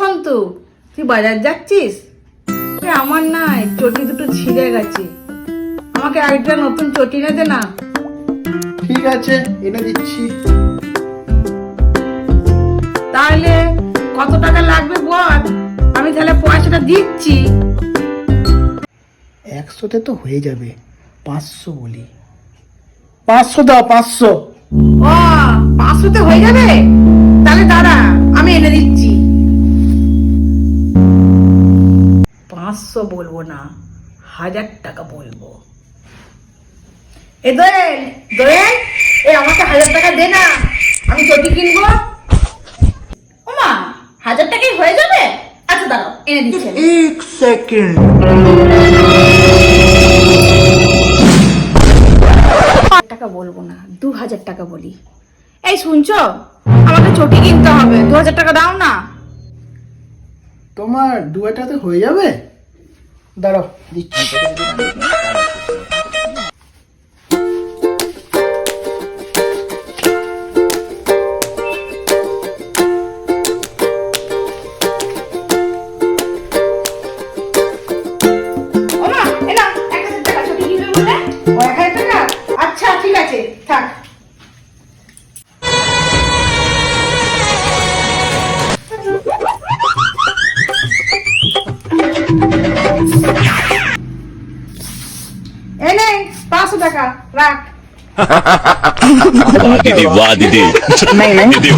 পান্তু তুই বাজার যাচ্ছিস? আমার নাই চটি দুটো ছিঁড়ে গেছে। আমাকে আরেকটা নতুন চটি এনে দে না? ঠিক আছে এনে দিচ্ছি। তাহলে কত টাকা লাগবে বল? আমি তাহলে পয়সাটা দিচ্ছি। একশোতে তো হয়ে যাবে পাঁচশো বলি। পাঁচশো দাও পাঁচশো। ও পাঁচশোতে হয়ে যাবে? তাহলে দাঁড়া। পাঁচশো বলব না হাজার টাকা বলব। এ দোয়েল দোয়েল এ আমাকে হাজার টাকা দে না আমি চটি কিনবো। ওমা হাজার টাকাই হয়ে যাবে? আচ্ছা দাঁড়াও এনে দিচ্ছি এক সেকেন্ড। টাকা বলব না দু হাজার টাকা বলি। এই শুনছো? আমাকে চটি কিনতে হবে দু হাজার টাকা দাও না। তোমার দুয়াটাতে হয়ে যাবে? দাঁড়াও দিচ্ছি। এনে পাঁচশো টাকা রাখ। দিদি বাহ দিদি। দিদি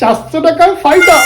চারশো টাকার ফায়দা